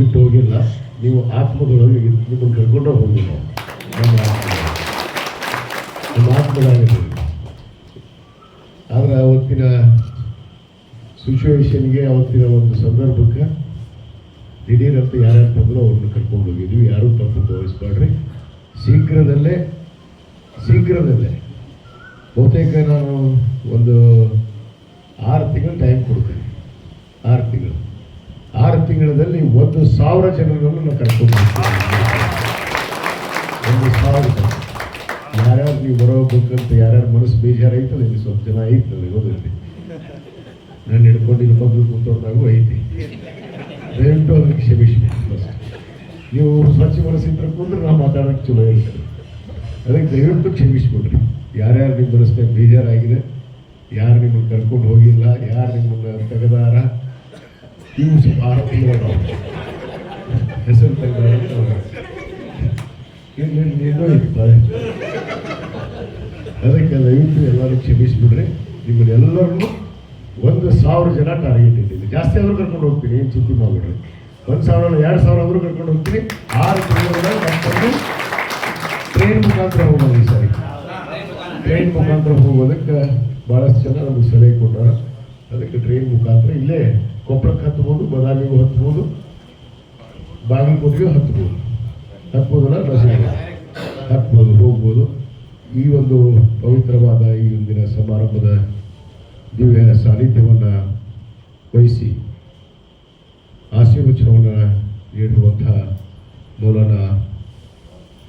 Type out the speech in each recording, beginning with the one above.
ಬಿಟ್ಟು ಹೋಗಿಲ್ಲ ನೀವು ಆತ್ಮದೊಳಗೆ ನಿಮ್ಮನ್ನು ಕರ್ಕೊಂಡೇ ಹೋಗಿಲ್ಲ ನಮ್ಮ ಆತ್ಮ ನಮ್ಮ ಆತ್ಮದಾಗಿದ್ದೀವಿ ಆದರೆ ಅವತ್ತಿನ ಸಿಚುವೇಶನ್ಗೆ ಅವತ್ತಿನ ಒಂದು ಸಂದರ್ಭಕ್ಕೆ ದಿಢೀರಂತ ಯಾರ್ಯಾರು ತಂದರೂ ಅವ್ರನ್ನ ಕರ್ಕೊಂಡು ಹೋಗಿದ್ವಿ. ಯಾರೂ ತಪ್ಪು ತೋರಿಸ್ಬೇಡ್ರಿ ಶೀಘ್ರದಲ್ಲೇ ಶೀಘ್ರದಲ್ಲೇ ಬಹುತೇಕ ನಾನು ಒಂದು ಆರು ತಿಂಗಳು ಟೈಮ್ ಕೊಡ್ತೀನಿ. ಆರು ತಿಂಗಳು. ಆರು ತಿಂಗಳಲ್ಲಿ ಒಂದು ಸಾವಿರ ಜನರನ್ನು ನಾವು ಕರ್ಕೊಂಡು ಯಾರ್ಯಾರು ನೀವು ಬರೋಬೇಕಂತ ಯಾರ್ಯಾರ ಮನಸ್ಸು ಬೇಜಾರೈತಲ್ಲ ಇಲ್ಲಿ ಸ್ವಲ್ಪ ಜನ ಐತಲ್ಲ ನನಗೆ ನಾನು ಹಿಡ್ಕೊಂಡು ಇಲ್ಲಿ ಮಗಳು ಕೂತವ್ರದಾಗೂ ಐತಿ. ದಯವಿಟ್ಟು ಅದಕ್ಕೆ ಕ್ಷಮಿಸಬೇಕು. ನೀವು ಸ್ವಚ್ಛ ಮನಸ್ಸಿದ್ರೆ ಕೂತ್ರೆ ನಾವು ಮಾತಾಡೋಕ್ಕೆ ಚಲೋ ಇರ್ತದೆ ಅದಕ್ಕೆ ದಯವಿಟ್ಟು ಕ್ಷಮಿಸ್ಬಿಡ್ರಿ ಯಾರ್ಯಾರು ನಿಮ್ಮ ಮನಸ್ಸಿನಾಗ ಬೇಜಾರಾಗಿದೆ, ಯಾರು ನಿಮ್ಮನ್ನು ಕರ್ಕೊಂಡು ಹೋಗಿಲ್ಲ, ಯಾರು ನಿಮ್ಮನ್ನು ತೆಗೆದಾರ ಸ್ವಲ್ಪ ಆರೋಪಿಗಳು ಹೆಸರು ತೆಗೆದಾರ ಇನ್ನೂ ಇರ್ತಾರೆ ಅದಕ್ಕೆ ದಯವಿಟ್ಟು ಎಲ್ಲರೂ ಕ್ಷಮಿಸಿಬಿಡ್ರಿ. ನಿಮ್ಮನ್ನೆಲ್ಲರನ್ನು ಒಂದು ಸಾವಿರ ಜನ ಟಾರ್ಗೆಟ್ ಇಟ್ಟಿದ್ದೀನಿ. ಜಾಸ್ತಿ ಆದರೂ ಕರ್ಕೊಂಡು ಹೋಗ್ತೀನಿ, ಏನು ಚಿಂತೆ ಮಾಡ್ಬಿಡ್ರಿ ಒಂದು ಸಾವಿರ ಎರಡು ಸಾವಿರ ಆದರೂ ಕರ್ಕೊಂಡು ಹೋಗ್ತೀನಿ. ಆರು ತಿಂಗಳ ಕರ್ಕೊಂಡು ಟ್ರೈನ್ ಮುಖಾಂತರ ಹೋಗೋದು ಈ ಸಾರಿ. ಟ್ರೈನ್ ಮುಖಾಂತರ ಹೋಗೋದಕ್ಕೆ ಭಾಳಷ್ಟು ಜನ ನಮಗೆ ಸಲಹೆ ಕೊಟ್ಟಾರ ಅದಕ್ಕೆ ಟ್ರೈನ್ ಮುಖಾಂತರ ಇಲ್ಲೇ ಕೊಪ್ಪಳಕ್ಕೆ ಹತ್ಬೋದು ಬದಾಮಿಗೂ ಹತ್ಬೋದು ಬಾಗಲಕೋಟೆಗೆ ಹತ್ಬೋದು ಹತ್ಬೋದಲ್ಲ ಬಸ್ಸಿಗೆ ಹತ್ಬೋದು ಹೋಗ್ಬೋದು. ಈ ಒಂದು ಪವಿತ್ರವಾದ ಈ ಒಂದಿನ ಸಮಾರಂಭದ ದಿವ್ಯ ಸಾನ್ನಿಧ್ಯವನ್ನು ವಹಿಸಿ ಆಶೀರ್ವಚನವನ್ನು ನೀಡುವಂತಹ ಮೌಲಾನ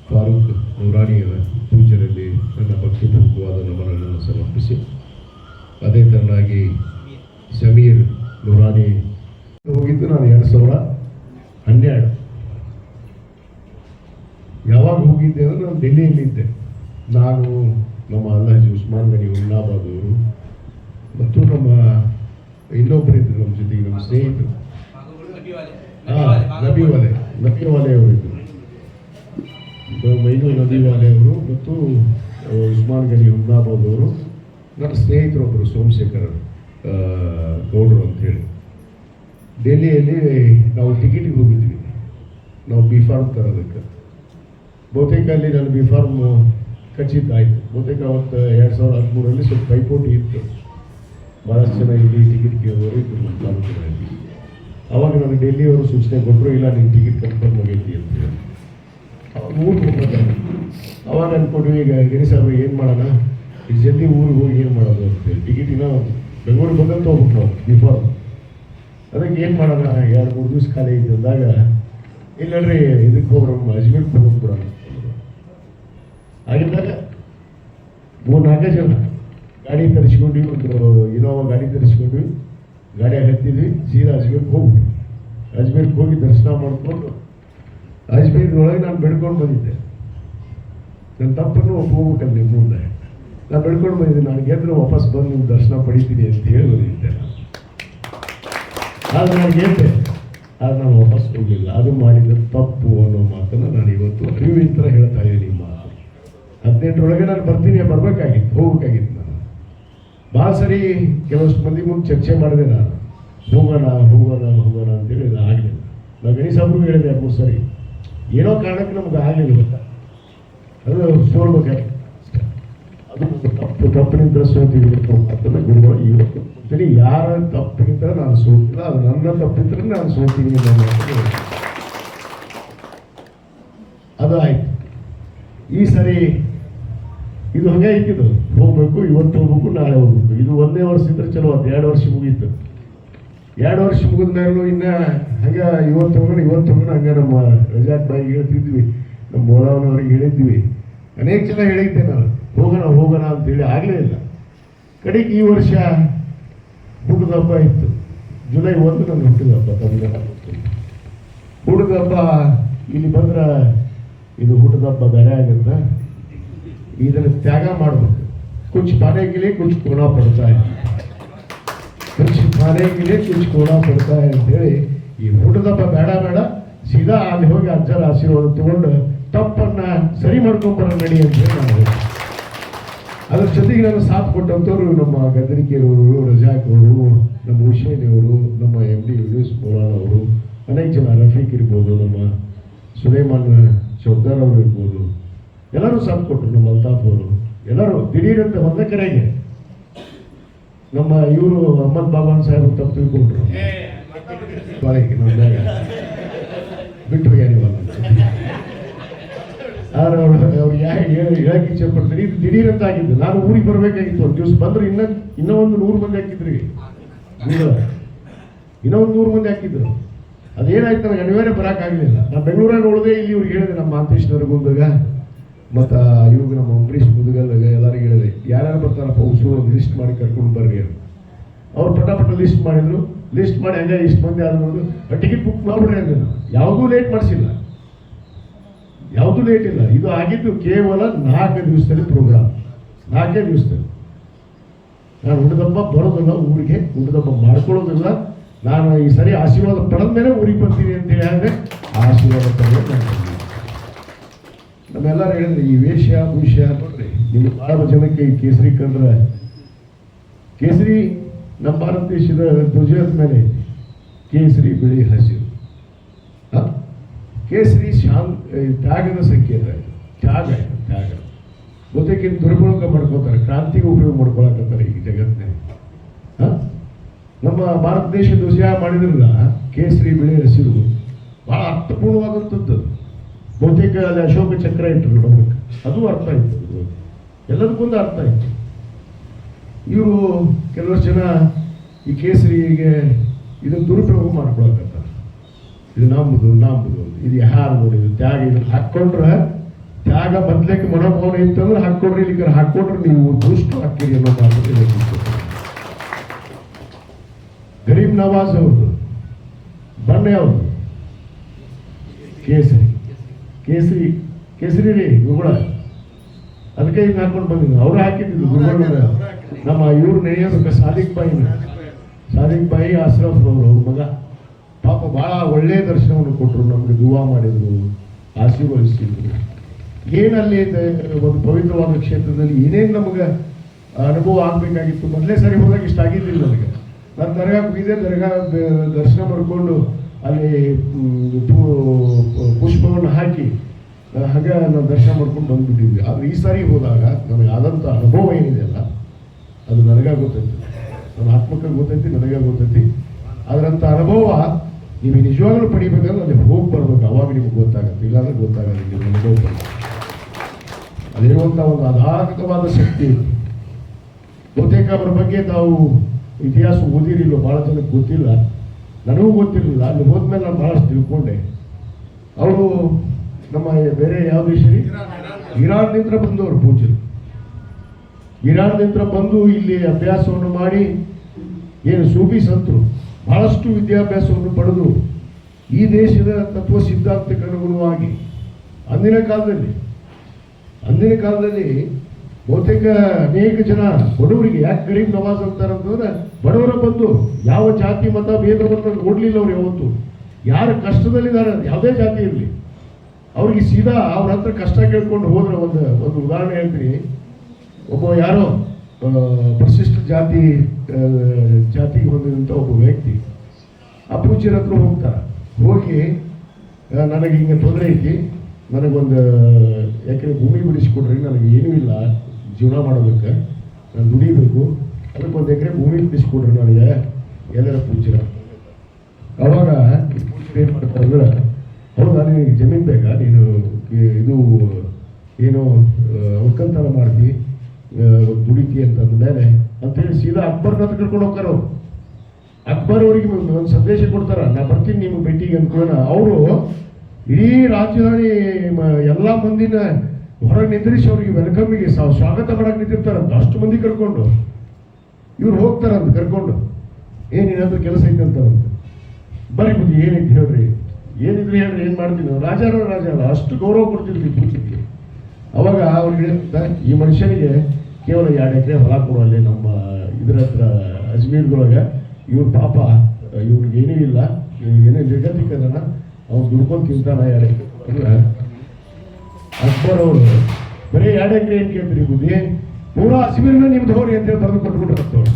ಫಾರೂಕ್ ನೂರಾಣಿಯವರ ಪೂಜೆಯಲ್ಲಿ ನನ್ನ ಭಕ್ತಿಪೂರ್ವಕವಾದ ನಮನಗಳನ್ನು ಸಮರ್ಪಿಸಿ, ಅದೇ ಥರನಾಗಿ ಸಮೀರ್ ನೂರಾಣಿ ಹೋಗಿದ್ದು ನಾನು ಎರಡು ಸಾವಿರ. ಹನ್ನೆರಡು. ಯಾವಾಗ ಹೋಗಿದ್ದೆ ಅಂದರೆ ನಾನು ಡೆಲ್ಲಿಯಲ್ಲಿದ್ದೆ ನಾನು ನಮ್ಮ ಅಲ್ಲಾಜಿ ಉಸ್ಮಾನ್ ಗನಿ ಉನ್ನಾಬಾದ್ ಅವರು ಮತ್ತು ನಮ್ಮ ಇನ್ನೊಬ್ಬರಿದ್ದರು ನಮ್ಮ ಜೊತೆಗೆ ನಮ್ಮ ಸ್ನೇಹಿತರು. ಹಾಂ ನಬಿವಾಲೆ ನಬಿವಾಲೆ ಅವರಿದ್ದರು ಮೈನು ನದಿವಾಲೆ ಅವರು ಮತ್ತು ಉಸ್ಮಾನ್ ಗನಿ ಹುಮ್ನಾಬಾದ್ ಅವರು ನನ್ನ ಸ್ನೇಹಿತರೊಬ್ಬರು ಸೋಮಶೇಖರ್ ಆ, ಗೌಡರು ಅಂತ ಹೇಳಿ. ಡೆಲ್ಲಿಯಲ್ಲಿ ನಾವು ಟಿಕೆಟಿಗೆ ಹೋಗಿದ್ವಿ. ನಾವು ಬಿ ಫಾರ್ಮ್ ತರೋದಕ್ಕೆ. ಬಹುತೇಕ ಅಲ್ಲಿ ನಾನು ಬಿ ಫಾರ್ಮ್ ಖಚಿತ ಆಯಿತು. ಬಹುತೇಕ ಅವತ್ತು ಎರಡು ಸಾವಿರದ ಹದಿಮೂರರಲ್ಲಿ ಸ್ವಲ್ಪ ಪೈಪೋಟಿ ಇತ್ತು. ಭಾಳಷ್ಟು ಜನ ಇಲ್ಲಿ ಟಿಕೆಟ್ ಕೇಳೋರು ಇದ್ದರು ತಾಲೂಕಿನಲ್ಲಿ ಅವಾಗ ನನಗೆ ಡೆಲ್ಲಿಯವರು ಸೂಚನೆ ಕೊಟ್ಟರು ಇಲ್ಲ ನಿಮ್ಮ ಟಿಕೆಟ್ ಕನ್ಫರ್ಮ್ ಆಗೈತಿ ಅಂತ ಹೇಳಿ. ಅವಾಗ ಊರಿಗೆ ಅವಾಗ ಅಂದ್ಕೊಂಡ್ವಿ ಈಗ ಗಿರಿಸಾಬ್ರಿಗೆ ಏನು ಮಾಡೋಣ? ಜಲ್ದಿ ಊರಿಗೆ ಹೋಗಿ ಏನು ಮಾಡೋದು ಅಂತೇಳಿ ಟಿಕೆಟಿನ ಬೆಂಗಳೂರಿಗೆ ಬಂದಂತ ಹೋಗ್ಬೇಕು ನಾವು ಬಿಫೋರ್ ಅದಕ್ಕೆ ಏನು ಮಾಡೋಣ ಎರಡು, ಮೂರು ದಿವಸ ಖಾಲಿ ಇದ್ದು ಅಂದಾಗ ಇಲ್ಲಡ್ರಿ ಇದಕ್ಕೆ ಹೋಗ್ರಮ್ಮ ಅಜ್ಮೀರ್ಗೆ ಹೋಗ್ಬಿಡೋಣ. ಆಗಿದ್ದಾಗ ಮೂರು ನಾಲ್ಕು ಜನ ಗಾಡಿ ತರಿಸ್ಕೊಂಡ್ವಿ, ಒಂದು ಇನೋವಾ ಗಾಡಿ ತರಿಸ್ಕೊಂಡ್ವಿ. ಗಾಡಿ ಹತ್ತಿದ್ವಿ ಸೀದಾ ಅಜ್ಮೀರ್ಗೆ ಹೋಗ್ಬಿಟ್ವಿ. ಅಜ್ಮೀರ್ಗೆ ಹೋಗಿ ದರ್ಶನ ಮಾಡಿಕೊಂಡು, ಅಜ್ಮೀರ್ನೊಳಗೆ ನಾನು ಬೆಳ್ಕೊಂಡು ಬಂದಿದ್ದೆ. ನನ್ನ ತಪ್ಪನ್ನು ಒಪ್ಕೋಬೇಕಲ್ಲ ನಿಮ್ಮ ಮುಂದೆ. ನಾನು ಬೆಳ್ಕೊಂಡು ಬಂದಿದ್ದೀನಿ. ನಾನು ಗೆದ್ರೆ ವಾಪಸ್ ಬಂದು ನಿಮ್ಮ ದರ್ಶನ ಪಡಿತೀನಿ ಅಂತ ಹೇಳಿ ಬಂದಿದ್ದೆ ಆದ್ರೆ ನಾನು ಗೆದ್ದೆ. ಆದ್ರೆ ನಾನು ವಾಪಸ್ ಹೋಗಿಲ್ಲ. ಅದು ಮಾಡಿದ ತಪ್ಪು ಅನ್ನೋ ಮಾತನ್ನು ನಾನು ಇವತ್ತು ಅರಿವಿಂತರ ಹೇಳ್ತಾ ಇದ್ದೀನಿ ನಿಮ್ಮ ಹದಿನೆಂಟರೊಳಗೆ ನಾನು ಬರ್ತೀನಿ ಬರ್ಬೇಕಾಗಿತ್ತು. ಹೋಗ್ಬೇಕಾಗಿತ್ತು ನಾನು. ಭಾಳ ಸರಿ, ಕೆಲವಷ್ಟು ಮಂದಿ ಮುಂದೆ ಚರ್ಚೆ ಮಾಡಿದೆ ನಾನು. ಹೋಗೋಣ ಹೋಗೋಣ ಹೋಗೋಣ ಅಂತೇಳಿ ಇದು ಆಗಲಿಲ್ಲ. ನಾವು ಗಣೇಶ ಹಬ್ಬರು ಹೇಳಿದೆ ಮೂರು ಸರಿ. ಏನೋ ಕಾರಣಕ್ಕೆ ನಮ್ಗೆ ಆಗಲಿಲ್ಲ ಅದು ಸೋಲ್ಬೇಕಾಗಿತ್ತು ತಪ್ಪು ತಪ್ಪಿನಿಂದ ಮಾತನ್ನ ಗುರುಗಳು ಇವತ್ತು ಸರಿ ಯಾರ ತಪ್ಪಿನಿಂದ ನಾನು ಸೋತಿಲ್ಲ, ಅದು ನನ್ನ ತಪ್ಪಿದ್ರೆ ನಾನು ಸೋತೀನಿ. ಅದು ಆಯ್ತು ಈ ಸರಿ ಇದು ಹಂಗೆ ಐತಿದು ಹೋಗ್ಬೇಕು, ಇವತ್ತು ಹೋಗ್ಬೇಕು, ನಾಳೆ ಹೋಗ್ಬೇಕು. ಇದು ಒಂದೇ ವರ್ಷ ಇದ್ರೆ ಚಲೋ ಅದು ಎರಡು ವರ್ಷ ಮುಗೀತು. ಎರಡು ವರ್ಷ ಮುಗಿದ ಮೇಲೂ ಇನ್ನ ಹಂಗ ಇವತ್ತು ಹೋಗೋಣ ಇವತ್ತು ಹೋಗೋಣ ಹಂಗೆ ನಮ್ಮ ರಜಾಕ್ ಬಾಯಿ ಹೇಳ್ತಿದ್ವಿ. ನಮ್ಮ ಮೋಲಾವನವ್ರಿಗೆ ಹೇಳಿದ್ವಿ. ಅನೇಕ ಜನ ಹೇಳಿದ್ದೆ ನಾನು. ಹೋಗೋಣ ಹೋಗೋಣ ಅಂತೇಳಿ ಆಗಲೇ ಇಲ್ಲ. ಕಡೆಗೆ ಈ ವರ್ಷ ಹುಡುಗ ಹಬ್ಬ ಇತ್ತು. ಜುಲೈ ಒಂದು ನನ್ನ ಹುಟ್ಟಿದ ಹಬ್ಬ ತಂದೆ ಹುಡುಗ ಹಬ್ಬ ಇಲ್ಲಿ ಬಂದ್ರೆ ಇದು ಹುಟ್ಟದ ಹಬ್ಬ ಬೇರೆ ಆಗುತ್ತೆ ಇದನ್ನು ತ್ಯಾಗ ಮಾಡಬೇಕು. ಕುಚ್ ಪಾನೆ ಗಿಲಿ ಕುಚ್ ಕೋಣ ಪಡ್ತಾ ಕುಚ್ ಪಾನೆ ಗಿಲಿ ಕುಚ್ ಕೋಣ ಪಡ್ತಾ ಅಂತೇಳಿ ಈ ಹುಟ್ಟದಪ್ಪ ಬೇಡ ಬೇಡ. ಸೀದಾ ಅಲ್ಲಿ ಹೋಗಿ ಅಜ್ಜರ ಆಶೀರ್ವಾದ ತಗೊಂಡು ತಪ್ಪನ್ನ ಸರಿ ಮಾಡ್ಕೊಂಬರೋ ನಡಿ ಅಂತ ಹೇಳಿ ನಾನು. ಅದ್ರ ಜೊತೆಗೆ ನಾನು ಸಾಥ್ ಕೊಟ್ಟಂಥವ್ರು ನಮ್ಮ ಗದ್ದರಿಕೆಯವರು ರಜಾಕ್ ಅವರು ನಮ್ಮ ಹುಷೇನ್ ಅವರು ನಮ್ಮ ಎಂ ಡಿ ಯೂನಿಸ್ ಮೌಲಾನ್ ಅವರು ಅನೇಕ ಜನ ರಫೀಕ್ ಇರ್ಬೋದು ನಮ್ಮ ಸುಲೇಮಾನ್ ಚೌದಾರ್ ಅವರು ಇರ್ಬೋದು. ಎಲ್ಲರೂ ಸಾಥ್ ಕೊಟ್ಟರು ನಮ್ಮ ಅಲ್ತಾಫ್ ಅವರು. ಎಲ್ಲರೂ ದಿಢೀರಂತೆ ಒಂದೇ ಕರೆಗೆ ನಮ್ಮ ಇವರು ಅಹಮದ್ ಬಾಬಾನ್ ಸಾಹೇಬ್ ತಪ್ಪು ತಿಳ್ಕೊಂಡ್ರು. ಬಿಟ್ಟು ಹೋಗ್ಯಾನಿವಲ್ಲ ಅವ್ರು ಯಾಕೆ ಹೇಳಕ್ಕೆ ಇಚ್ಛೆ ಪಡ್ತಾರೆ ಇದು ದಿಢೀರಂತ ನಾನು ಊರಿಗೆ ಬರಬೇಕಾಗಿತ್ತು ಒಂದು ದಿವಸ. ಬಂದ್ರೆ ಇನ್ನೂ ಇನ್ನೂ ಒಂದು ನೂರು ಮಂದಿ ಹಾಕಿದ್ರಿ ಇನ್ನೂ ಒಂದು ನೂರು ಮಂದಿ ಹಾಕಿದ್ರು. ಅದೇನಾಯ್ತು ನನಗೆ ಅನಿವಾರ್ಯ ಬರೋಕ್ಕಾಗಲಿಲ್ಲ. ನಾನು ಬೆಂಗಳೂರಾಗ ಉಳಿದೇ ಇಲ್ಲಿ ಇವ್ರಿಗೆ ಹೇಳಿದೆ ನಮ್ಮ ಮಾಂತೇಶ್ ನರಗುಂದಾಗ ಮತ್ತು ಇವಾಗ ನಮ್ಮ ಅಂಬರೀಷ್ ಮುದುಗಲ್ದಾಗ ಎಲ್ಲರಿಗೂ ಹೇಳಿದೆ, ಯಾರ್ಯಾರು ಬರ್ತಾರಪ್ಪ, ಉಸು ಲಿಸ್ಟ್ ಮಾಡಿ ಕರ್ಕೊಂಡು ಬರ್ರಿ ಅಂತ. ಅವ್ರು ಪಟ ಪಟ ಲಿಸ್ಟ್ ಮಾಡಿದ್ರು. ಲಿಸ್ಟ್ ಮಾಡಿ ಹಂಗೆ ಇಷ್ಟು ಮಂದಿ ಆದ್ರೂ ಟಿಕೆಟ್ ಬುಕ್ ಮಾಡ್ಬಿಡ್ರಿ ಅಂದ್ರೆ. ಯಾವುದೂ ಲೇಟ್ ಮಾಡಿಸಿಲ್ಲ. ಯಾವುದೂ ಲೇಟ್ ಇಲ್ಲ. ಇದು ಆಗಿದ್ದು ಕೇವಲ ನಾಲ್ಕೇ ದಿವಸದಲ್ಲಿ ಪ್ರೋಗ್ರಾಮ್ ನಾಲ್ಕೇ ದಿವಸದಲ್ಲಿ. ನಾನು ಹುಡುಗಪ್ಪ ಬರೋದಿಲ್ಲ ಊರಿಗೆ ಹುಡುಗಪ್ಪ ಮಾಡ್ಕೊಳ್ಳೋದಿಲ್ಲ. ನಾನು ಈ ಸರಿ ಆಶೀರ್ವಾದ ಪಡೆದ ಮೇಲೆ ಊರಿಗೆ ಬರ್ತೀನಿ ಅಂತ ಹೇಳಿದ್ರೆ ಆಶೀರ್ವಾದ ಪಡೆಯೋದು ನಮ್ಮೆಲ್ಲರೂ ಹೇಳಿದ್ರೆ ಈ ವೇಷ, ಭೂಷ ನೋಡ್ರಿ ನಿಮ್ಗೆ ಭಾಳ ಜನಕ್ಕೆ ಈ ಕೇಸರಿ ಕಂಡ್ರೆ ಕೇಸರಿ ನಮ್ಮ ಭಾರತ ದೇಶದ ಧ್ವಜದ ಮೇಲೆ ಕೇಸರಿ ಬಿಳಿ ಹಸಿರು. ಹ? ಕೇಸರಿ ಶಾಂತ್ ತ್ಯಾಗದ ಸಂಕೇತ. ತ್ಯಾಗ ತ್ಯಾಗ ಬಹುತೇಕ ದುರುಪಯೋಗ ಮಾಡ್ಕೋತಾರೆ, ಕ್ರಾಂತಿಗೆ ಉಪಯೋಗ ಮಾಡ್ಕೊಳಕತ್ತಾರೆ ಈ ಜಗತ್ತಿನಾಗ ಹ? ನಮ್ಮ ಭಾರತ ದೇಶ ಧ್ವಜ ಮಾಡಿದ್ರಲ್ಲ, ಕೇಸರಿ ಬಿಳಿ ಹಸಿರು, ಬಹಳ ಅರ್ಥಪೂರ್ಣವಾದಂಥದ್ದು ಬಹುತೇಕ ಅಲ್ಲಿ ಅಶೋಕ ಚಕ್ರ ಇಟ್ಟರು ನೋಡಕ್ಕೆ ಅದು ಅರ್ಥ ಆಯ್ತು. ಎಲ್ಲದಕ್ಕೊಂದು ಅರ್ಥ ಆಯ್ತು ಇವರು ಕೆಲವಷ್ಟು ಜನ ಈ ಕೇಸರಿಗೆ ಇದನ್ನು ದುರುಪಯೋಗ ಮಾಡ್ಕೊಳಕತ್ತಾರೆ ಇದು ನಂಬುದು ನಂಬುದು ಇದು ಯಾರು ಇದು ತ್ಯಾಗ ಇದನ್ನ ಹಾಕ್ಕೊಂಡ್ರೆ ತ್ಯಾಗ ಬದ್ಲಕ್ಕೆ ಮನೋಭಾವನೆ ಇತ್ತಂದ್ರೆ ಹಾಕ್ಕೊಡ್ರಿ ಇಲ್ಲಿ ಹಾಕ್ಕೊಟ್ರೆ ನೀವು ದುಷ್ಟ ಹಾಕಿರಿ ಅನ್ನೋ ಇದಕ್ಕಿತ್ತು. ಗರೀಬ್ ನವಾಜ್ ಅವ್ರದ್ದು. ಬಣ್ಣ ಯಾವುದು ಕೇಸರಿ. ಕೇಸರಿ ಕೇಸರಿ ರೀ ಗುಗುಳ ಅದಕ್ಕೆ ಇದನ್ನ ಹಾಕೊಂಡು ಬಂದಿದ್ದು ಅವ್ರು ಹಾಕಿದ್ದು ಗುಗುಳ ನಮ್ಮ ಇವ್ರು ನೆನೆಯೋದಕ್ಕೆ ಸಾದಿಕ್ ಬಾಯಿನ ಸಾದಿಕ್ ಬಾಯಿ ಅಶ್ರಫ್ ಅವರು ಅವ್ರ ಮಗ. ಪಾಪ ಭಾಳ ಒಳ್ಳೆಯ ದರ್ಶನವನ್ನು ಕೊಟ್ಟರು ನಮಗೆ ದುವಾ ಮಾಡಿದ್ರು, ಆಶೀರ್ವದಿಸಿದ್ರು. ಏನಲ್ಲಿ ಒಂದು ಪವಿತ್ರವಾದ ಕ್ಷೇತ್ರದಲ್ಲಿ ಏನೇನು ನಮಗೆ ಅನುಭವ ಆಗಬೇಕಾಗಿತ್ತು, ಮೊದಲೇ ಸರಿ ಹೋದಾಗ ಇಷ್ಟ ಆಗಿದ್ದಿಲ್ಲ ನನಗೆ ನಾನು ದರ್ಗಾ ಹೋಗಿದ್ದೆ ದರ್ಗಾ ದರ್ಶನ ಮಾಡಿಕೊಂಡು ಅಲ್ಲಿ ಪುಷ್ಪವನ್ನು ಹಾಕಿ, ಹಾಗೆ ನಾವು ದರ್ಶನ ಮಾಡ್ಕೊಂಡು ಬಂದ್ಬಿಟ್ಟಿದ್ವಿ ಆದರೆ ಈ ಸಾರಿ ಹೋದಾಗ ನನಗೆ ಆದಂಥ ಅನುಭವ ಏನಿದೆಯಲ್ಲ ಅದು ನನಗೆ ಗೊತ್ತೈತಿ. ನನ್ನ ಆತ್ಮಕ್ಕೆ ಗೊತ್ತೈತಿ, ನನಗೆ ಗೊತ್ತೈತಿ. ಅದರಂಥ ಅನುಭವ ನೀವು ನಿಜವಾಗ್ಲೂ ಪಡಿಬೇಕಂದ್ರೆ ಅಲ್ಲಿ ಹೋಗಿ ಬರ್ಬೇಕು. ಅವಾಗ ನಿಮ್ಗೆ ಗೊತ್ತಾಗುತ್ತೆ. ಇಲ್ಲಾಂದ್ರೆ ಗೊತ್ತಾಗಲ್ಲ. ನೀವು. ಅಲ್ಲಿರುವಂಥ ಒಂದು ಅಧಾರಕವಾದ ಶಕ್ತಿ. ಬಹುತೇಕ ಅವರ ಬಗ್ಗೆ ತಾವು ಇತಿಹಾಸ ಓದಿರಿಲ್ಲ ಭಾಳ ಜನಕ್ಕೆ ಗೊತ್ತಿಲ್ಲ. ನನಗೂ ಗೊತ್ತಿರಲಿಲ್ಲ. ಅಲ್ಲಿ ಹೋದ್ಮೇಲೆ ನಾನು ಭಾಳಷ್ಟು ತಿಳ್ಕೊಂಡೆ. ಅವರು ನಮ್ಮ ಬೇರೆ ಯಾವ ದೇಶ ರೀ ಇರಾನ್ನಿಂದ ಬಂದವರು ಪೂಜರು ಇರಾನ್ನಿಂದ ಬಂದು ಇಲ್ಲಿ ಅಭ್ಯಾಸವನ್ನು ಮಾಡಿ ಏನು ಸೂಫಿ ಸಂತರು. ಬಹಳಷ್ಟು ವಿದ್ಯಾಭ್ಯಾಸವನ್ನು ಪಡೆದು ಈ ದೇಶದ ತತ್ವ ಸಿದ್ಧಾಂತಕ್ಕೆ ಅನುಗುಣವಾಗಿ ಅಂದಿನ ಕಾಲದಲ್ಲಿ ಅಂದಿನ ಕಾಲದಲ್ಲಿ ಬಹುತೇಕ ಅನೇಕ ಜನ ಬಡವರಿಗೆ ಯಾಕೆ ಗರೀಬ್ ನವಾಜ್ ಅಂತಾರೆ ಅಂತಂದ್ರೆ ಬಡವರ ಬಂದು ಯಾವ ಜಾತಿ, ಮತ, ಭೇದವನ್ನು ನೋಡಲಿಲ್ಲ ಅವ್ರು ಯಾವತ್ತು. ಯಾರು ಕಷ್ಟದಲ್ಲಿದ್ದಾರೆ ಯಾವುದೇ ಜಾತಿ ಇರಲಿ. ಅವ್ರಿಗೆ ಸೀದಾ ಅವ್ರ ಹತ್ರ ಕಷ್ಟ ಕೇಳ್ಕೊಂಡು ಹೋದ್ರೆ ಒಂದು ಒಂದು ಉದಾಹರಣೆ ಹೇಳ್ತೀನಿ. ಒಬ್ಬ ಯಾರೋ ಪ್ರಶಿಷ್ಟ ಜಾತಿ ಜಾತಿಗೆ ಹೊಂದಿದಂಥ ಒಬ್ಬ ವ್ಯಕ್ತಿ ಆ ಪೂಜ್ಯರ ಹತ್ರ ಹೋಗ್ತಾರೆ ಹೋಗಿ ನನಗೆ ಹಿಂಗೆ ತೊಂದರೆ ಐತಿ ನನಗೊಂದು ಎಕರೆ ಭೂಮಿ ಬಿಡಿಸ್ಕೊಡ್ರಿ ನನಗೆ ಏನೂ ಇಲ್ಲ ಜೀವನ ಮಾಡಬೇಕು ನಾನು ದುಡಿಬೇಕು ಅದಕ್ಕೆ ಒಂದು ಎಕರೆ ಭೂಮಿ ಬಿಡಿಸ್ಕೊಡ್ರಿ ನನಗೆ ಎಲ್ಲರ ಪೂಜ್ಯರ. ಅವಾಗ ಏನು ಮಾಡ್ತಾರೆ ಅಂದ್ರೆ ಹೌದಾ ನಿನಗೆ ಜಮೀನು ಬೇಕಾ ನೀನು ಇದು ಏನು ಒಕ್ಕಲ್ತನ ಮಾಡ್ತಿ ಆ, ದುಡಿತಿ ಅಂತ ಮೇಲೆ ಅಂತೇಳಿ ಸೀದಾ ಅಕ್ಬರ್ನ ಕರ್ಕೊಂಡು ಹೋಗ್ತಾರೋ? ಅಕ್ಬರ್ ಅವರಿಗೆ ಒಂದು ಸಂದೇಶ ಕೊಡ್ತಾರ, ನಾ ಬರ್ತೀನಿ ನಿಮ್ಮ ಭೇಟಿಗೆ ಅನ್ಕೋಣ ಅವರು ಇಡೀ ರಾಜಧಾನಿ ಎಲ್ಲ ಮಂದಿನ ಹೊರಗೆ ನಿದ್ರಿಸಿ ಅವ್ರಿಗೆ ವೆಲ್ಕಮ್ಗೆ ಸ್ವ- ಸ್ವಾಗತ ಮಾಡಕ್ ನಿಂತಿರ್ತಾರಂತ ಅಷ್ಟು ಮಂದಿ ಕರ್ಕೊಂಡು. ಇವ್ರು ಹೋಗ್ತಾರಂತ ಕರ್ಕೊಂಡು. ಏನ್ ಏನಾದ್ರು ಕೆಲಸ ಐತೆ ಅಂತಾರಂತ ಬರೀ ಬುದ್ಧಿ ಏನೈತಿ ಹೇಳ್ರಿ? ಏನಿದ್ರು ಹೇಳ್ರಿ, ಏನು ಮಾಡ್ತೀನಿ? ರಾಜಾರ ರಾಜ ಅಲ್ಲ ಅಷ್ಟು ಗೌರವ ಕೊಡ್ತಿರ್ತೀವಿ ಪೂಜೆಗೆ. ಅವಾಗ ಅವ್ರಿಗೆ ಈ ಮನುಷ್ಯನಿಗೆ ಕೇವಲ ಎರಡು ಎಕರೆ ಹೊಲ ಕೊಡೋಲ್ಲಿ ನಮ್ಮ ಇದ್ರ ಹತ್ರ ಅಜ್ಮೀರ್ದೊಳಗೆ ಇವ್ರ ಪಾಪ, ಇವ್ರಿಗೆ ಏನೂ ಇಲ್ಲ ಏನೇ ನಿರ್ಗತಿಕ ಅದನ್ನ ಅವ್ನು ದುಡ್ಕೊಂಡು ತಿಂತಾನ ಎರಡು ಎಕರೆ ಅಕ್ಬರ್ ಅವರು ಬರೀ ಎರಡು ಎಕರೆ ಏನು ಕೇಳ್ತೀರಿ ಬುದ್ಧಿ? ಪೂರಾ ಅಜ್ಮೀರ್ನ ನಿಮ್ದು ಹೋರಿ ಅಂತೇಳಿ ಬರೆದು ಕೊಟ್ಬಿಟ್ಟಿರತ್ತ ಅವ್ರು.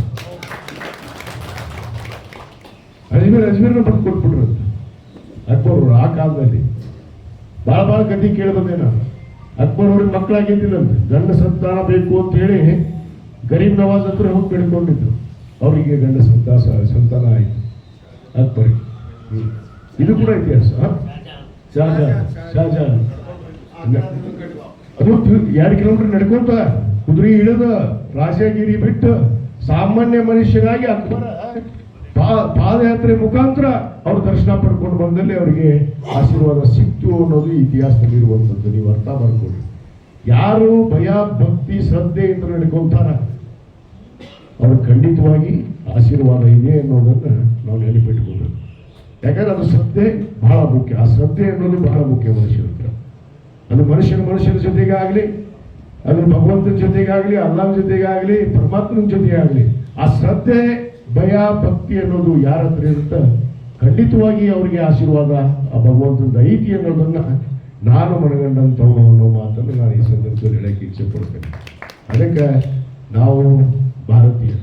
ಅಜ್ಮೀರ್, ಅಜ್ಮೀರ್ನ ಬರೆದು ಕೊಟ್ಬಿಟ್ರು ಅಕ್ಬರ್ ಅವರು ಆ ಕಾಲದಲ್ಲಿ. ಭಾಳ ಭಾಳ ಕಟ್ಟಿ ಕೇಳಿ ಬಂದೆ ನಾನು ಅಕ್ಬರ್ ಅವ್ರಿಗೆ ಮಕ್ಕಳಾಗಿದ್ದಿಲ್ಲಂತೆ ಗಂಡ ಸಂತಾನ ಬೇಕು ಅಂತ ಹೇಳಿ ಗರೀಬ್ ನವಾಜ್ ಹತ್ರ ಹೋಗಿ ಬೇಡ್ಕೊಂಡಿದ್ದು ಅವರಿಗೆ ಗಂಡ ಸಂತಾಸ ಸಂತಾನ ಆಯಿತು. ಅಕ್ಬರಿಗೆ. ಇದು ಕೂಡ ಇತಿಹಾಸ. ಹ? ಶಹಜಹಾನ್ ಶಹಜಹಾನ್ ಅದು ಎರಡು ಕಿಲೋಮೀಟರ್ ನಡ್ಕೊಂತ ಕುದುರೆ ಇಳಿದ ರಾಜಗಿರಿ ಬಿಟ್ಟು ಸಾಮಾನ್ಯ ಮನುಷ್ಯನಾಗಿ ಅಕ್ಬರ ಪಾದಯಾತ್ರೆ ಮುಖಾಂತರ ಅವ್ರ ದರ್ಶನ ಪಡ್ಕೊಂಡು ಬಂದಲ್ಲಿ ಅವರಿಗೆ ಆಶೀರ್ವಾದ ಸಿಕ್ತು ಅನ್ನೋದು ಇತಿಹಾಸದಲ್ಲಿರುವಂಥದ್ದು. ನೀವು ಅರ್ಥ ಮಾಡ್ಕೊಳ್ಳಿ. ಯಾರು ಭಯ, ಭಕ್ತಿ ಶ್ರದ್ಧೆಯಿಂದ ನಡ್ಕೊಂತಾರ ಅವ್ರು ಖಂಡಿತವಾಗಿ ಆಶೀರ್ವಾದ ಇದೆ ಅನ್ನೋದನ್ನ ನಾವು ನೆನಪಿಟ್ಕೋಬೇಕು ಯಾಕಂದ್ರೆ ಅದು ಶ್ರದ್ಧೆ ಬಹಳ ಮುಖ್ಯ. ಆ ಶ್ರದ್ಧೆ ಅನ್ನೋದು ಬಹಳ ಮುಖ್ಯ ಮನುಷ್ಯರ ಹತ್ರ. ಅದು ಮನುಷ್ಯನ ಮನುಷ್ಯನ ಜೊತೆಗಾಗಲಿ, ಅದು ಭಗವಂತನ ಜೊತೆಗಾಗಲಿ, ಅಲ್ಲಾಹನ ಜೊತೆಗಾಗಲಿ, ಪರಮಾತ್ಮನ ಜೊತೆಗಾಗಲಿ, ಆ ಶ್ರದ್ಧೆ, ಭಯ, ಭಕ್ತಿ ಅನ್ನೋದು ಯಾರ ಹತ್ರ ಇರುತ್ತೆ? ಖಂಡಿತವಾಗಿ ಅವರಿಗೆ ಆಶೀರ್ವಾದ, ಆ ಭಗವಂತನ ಐತಿ ಅನ್ನೋದನ್ನ ನಾನು ಮನಗಂಡಂಥವನು ಅನ್ನೋ ಮಾತನ್ನು ನಾನು ಈ ಸಂದರ್ಭದಲ್ಲಿ ಹೇಳಕ್ಕೆ ಇಚ್ಛೆ ಪಡ್ತೇನೆ. ಅದಕ್ಕೆ ನಾವು ಭಾರತೀಯ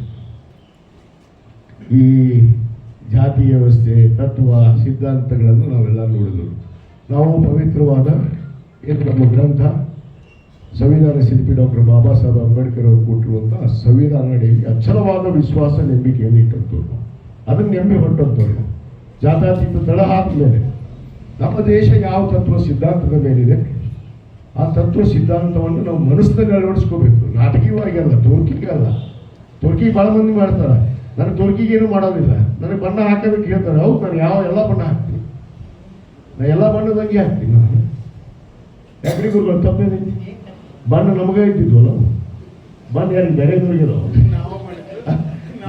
ಈ ಜಾತಿ ವ್ಯವಸ್ಥೆ, ತತ್ವ, ಸಿದ್ಧಾಂತಗಳನ್ನು ನಾವೆಲ್ಲ ನೋಡಿದ್ರು ನಾವು ಪವಿತ್ರವಾದ ಏನು ನಮ್ಮ ಗ್ರಂಥ, ಸಂವಿಧಾನ ಶಿಲ್ಪಿ ಡಾಕ್ಟರ್ ಬಾಬಾ ಸಾಹೇಬ್ ಅಂಬೇಡ್ಕರ್ ಅವರು ಕೊಟ್ಟಿರುವಂತಹ ಸಂವಿಧಾನ ಅಡಿಯಲ್ಲಿ ಅಚಲವಾದ ವಿಶ್ವಾಸ, ನಂಬಿಕೆಯನ್ನು ಇಟ್ಟಂತವ್ರು ಅದನ್ನು ನಂಬಿ ಹೊರಟಂತವ್ರು ಜಾತ್ಯತೀತ ದಳ ಆದಮೇಲೆ ನಮ್ಮ ದೇಶ ಯಾವ ತತ್ವ ಸಿದ್ಧಾಂತದ ಮೇಲಿದೆ? ಆ ತತ್ವ ಸಿದ್ಧಾಂತವನ್ನು ನಾವು ಮನಸ್ಸಿನಲ್ಲಿ ಅಳವಡಿಸ್ಕೋಬೇಕು. ನಾಟಕೀಯವಾಗಿ ಅಲ್ಲ, ತೋರ್ಕಿಗೆ ಅಲ್ಲ. ತೋರ್ಕಿ ಭಾಳ ಮಂದಿ ಮಾಡ್ತಾರೆ. ನನಗೆ ತೋರ್ಕಿಗೆ ಏನು ಮಾಡೋದಿಲ್ಲ. ನನಗೆ ಬಣ್ಣ ಹಾಕಬೇಕು ಹೇಳ್ತಾರೆ. ಹೌದು ನಾನು ಯಾವ ಎಲ್ಲ ಬಣ್ಣ ಹಾಕ್ತೀನಿ? ನಾ ಎಲ್ಲ ಬಣ್ಣದಂಗೆ ಹಾಕ್ತೀನಿ ನಾನು. ಯಾಕ್ರಿ ಗುರುಗಳು ತಪ್ಪೇನೆ? ಬಣ್ಣ ನಮಗೇ ಇದ್ದಿದ್ವಲ್ಲ? ಬಣ್ಣ ಯಾರಿಗೆ ಬೇರೆದವ್ರಿಗಿರೋ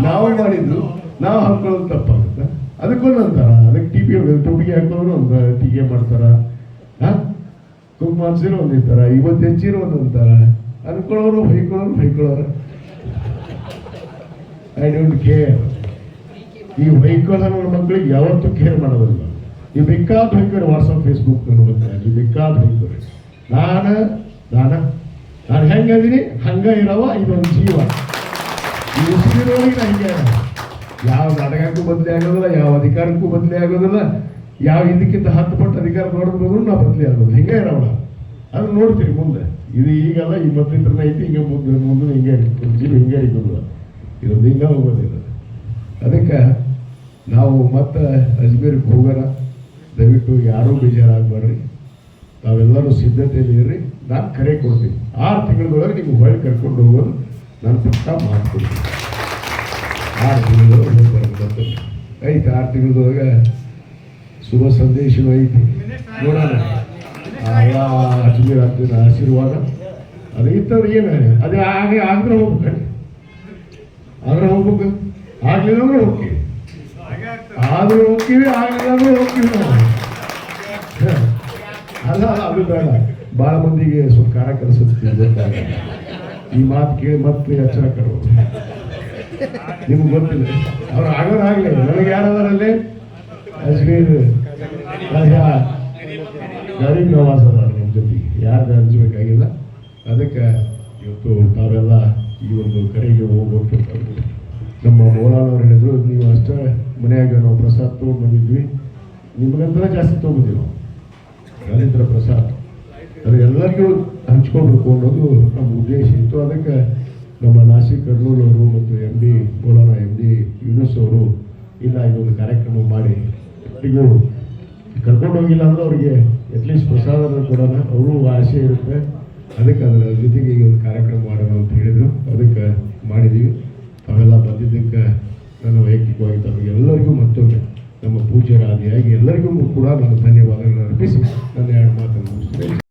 ನಾವು ಮಾಡಿದ್ದು. ನಾವು ಹಾಕೊಳ್ಳೋದು ತಪ್ಪಾಗುತ್ತೆ ಅದಕ್ಕೊಂದು ಅಂತಾರ ಅದಕ್ಕೆ ಟಿ ಪಿ ತುಟಿಗೆ ಹಾಕೋರು ಒಂದು ಟೀಕೆ ಮಾಡ್ತಾರ. ಕುಂಕುಮ ಹಚ್ಚಿರೋ ಒಂದು ಇರ್ತಾರ ಇವತ್ತು ಹೆಚ್ಚಿರೋ ಒಂದು ಅಂತಾರ ಅನ್ಕೊಳ್ಳೋರು ಬೈಕೊಳ್ಳೋರು ಬೈಕೊಳ್ಳೋರು ಐ ಡೋಂಟ್ ಕೇರ್ ಈ ನನ್ನ ಮಕ್ಕಳಿಗೆ ಯಾವತ್ತೂ ಕೇರ್ ಮಾಡೋದಿಲ್ಲ. ಈ ಬೇಕಾದ ವೆಹಿಕಲ್ ವಾಟ್ಸಪ್ ಫೇಸ್ಬುಕ್ ನೋಡ್ತಾರೆ ನೀವು ಬೇಕಾದ ವೆಹಿಕಲ್ ನಾನು ನಾನು ನಾನು ಹೆಂಗದೀನಿ ಹಂಗ ಇರವ, ಇದೊಂದು ಜೀವ. ಈ ಉಸಿರೋಗಿ ನಾ ಹಿಂಗೆ. ಯಾವ ನಾಟಕಕ್ಕೂ ಬದಲಿ ಆಗೋದಿಲ್ಲ, ಯಾವ ಅಧಿಕಾರಕ್ಕೂ ಬದಲಿ ಆಗೋದಿಲ್ಲ, ಯಾವ ಇದಕ್ಕಿಂತ ಹತ್ತು ಪಟ್ಟು ಅಧಿಕಾರ ನೋಡಬಹುದು ನಾವು ಬದಲಿ ಆಗೋದು ಹಿಂಗೆ ಇರೋಣ ಅದು ನೋಡ್ತೀರಿ ಮುಂದೆ. ಇದು ಈಗಲ್ಲ, ಈ ಮತ್ತಿತ್ರನ ಐತಿ, ಹಿಂಗೆ ಮುಂದೆ ಮುಂದೆ ಹಿಂಗೆ ಜೀವ ಹಿಂಗೆ ಇರೋದಿಲ್ಲ. ಇರೋದು ಹಿಂಗೆ ಹೋಗೋದಿಲ್ಲ. ಅದಕ್ಕೆ ನಾವು ಮತ್ತೆ ಅಜ್ಮೀರ್ಗೆ ಹೋಗೋಣ. ದಯವಿಟ್ಟು ಯಾರೂ ಬೇಜಾರಾಗಬೇಡ್ರಿ ತಾವೆಲ್ಲರೂ ಸಿದ್ಧತೆಯಲ್ಲಿ ಇರ್ರಿ. ನಾನು ಕರೆ ಕೊಡ್ತೀನಿ. ಆರು ತಿಂಗಳೊಳಗೆ ನಿಮ್ಗೆ ಹೊಳೆ ಕರ್ಕೊಂಡು ಹೋಗೋದು ನಾನು ಪಕ್ಕ ಮಾಡ್ಕೊಡ್ತೀನಿ. ಆರು ತಿಂಗಳು ಹೋಗಿ ಬರ್ಬೇಕು ಐತೆ. ಆರು ತಿಂಗಳದಾಗ ಶುಭ ಸಂದೇಶವೂ ಐತಿ ನೋಡೋಣ ಎಲ್ಲ ಅಜ್ಮೀರ್ ಆಶೀರ್ವಾದ. ಅದು ಇತ್ತಂದ್ರೆ ಏನು? ಅದೇ ಹಾಗೆ ಆದ್ರೆ ಹೋಗ್ಬೇಕು. ಆದ್ರೆ ಹೋಗ್ಬೇಕು. ಆಗ್ಲಿಲ್ಲ ಅಂದ್ರೆ ಹೋಗ್ತೀವಿ. ಆದ್ರೂ ಹೋಗ್ತೀವಿ ಆಗ್ಲಿಲ್ಲ ಅಂದ್ರೆ ಹೋಗ್ತೀವಿ ನಾವು. ಅಲ್ಲ, ಅದು ಬೇಡ. ಭಾಳ ಮಂದಿಗೆ ಸ್ವಲ್ಪ ಕಾರ ಕಲಿಸುತ್ತೆ ಈ ಮಾತು ಕೇಳಿ ಮತ್ತೆ ಎಚ್ಚರ ಕರು ನಿಮ್ಗೆ ಗೊತ್ತಿಲ್ಲ. ಅವ್ರು ಆಗೋರು ಆಗಲಿ, ನನಗೆ ಯಾರದಾರಲ್ಲಿ ಗರೀಬ್ ನವಾಸ್ ಅದಾರ ನಿಮ್ಮ ಜೊತೆಗೆ. ಯಾರು ಹಂಚಬೇಕಾಗಿಲ್ಲ ಅದಕ್ಕೆ ಇವತ್ತು ತಾವೆಲ್ಲ ಈ ಒಂದು ಕರೆಗೆ ಹೋಗ್ಬಿಟ್ಟು ನಮ್ಮ ಮೌಲಾನವ್ರು ಹೇಳಿದ್ರು, ನೀವು ಅಷ್ಟೇ ಮನೆಯಾಗ ನಾವು ಪ್ರಸಾದ್ ತೊಗೊಂಡು ಬಂದಿದ್ವಿ ಜಾಸ್ತಿ ತೊಗೊಂಡಿವಿ ನಾವು. ರವೀಂದ್ರ ಪ್ರಸಾದ್. ಅದು ಎಲ್ಲರಿಗೂ ಹಂಚ್ಕೊಳ್ಬೇಕು ಅನ್ನೋದು ನಮ್ಮ ಉದ್ದೇಶ ಇತ್ತು. ಅದಕ್ಕೆ ನಮ್ಮ ನಾಸಿಕ್ ಕರ್ನೂಲ್ ಅವರು ಮತ್ತು M D Kolar M D Yunus ಅವರು ಇಲ್ಲ ಇದೊಂದು ಕಾರ್ಯಕ್ರಮ ಮಾಡಿ ಎಲ್ಲರಿಗೂ ಕರ್ಕೊಂಡು ಹೋಗಿಲ್ಲ ಅಂದ್ರೆ ಅವರಿಗೆ ಅಟ್ಲೀಸ್ಟ್ ಪ್ರಸಾದ ಕೊಡೋಣ. ಅವರು ಆಸೆ ಇರುತ್ತೆ. ಅದಕ್ಕೆ ಅದರ ಜೊತೆಗೆ ಈ ಒಂದು ಕಾರ್ಯಕ್ರಮ ಮಾಡೋಣ ಅಂತ ಹೇಳಿದರು. ಅದಕ್ಕೆ ಮಾಡಿದ್ದೀವಿ ತಾವೆಲ್ಲ ಬಂದಿದ್ದಕ್ಕೆ ನನ್ನ ವೈಯಕ್ತಿಕವಾಗಿ ತಮಗೆಲ್ಲರಿಗೂ ಮತ್ತೊಮ್ಮೆ ನಮ್ಮ ಪೂಜ್ಯರಾದಿಯಾಗಿ ಎಲ್ಲರಿಗೂ ಕೂಡ ನಾನು ಧನ್ಯವಾದಗಳನ್ನು ಅರ್ಪಿಸಿ. ನನ್ನ ಎರಡು ಮಾತನ್ನು ಮುಗಿಸ್ತೇನೆ.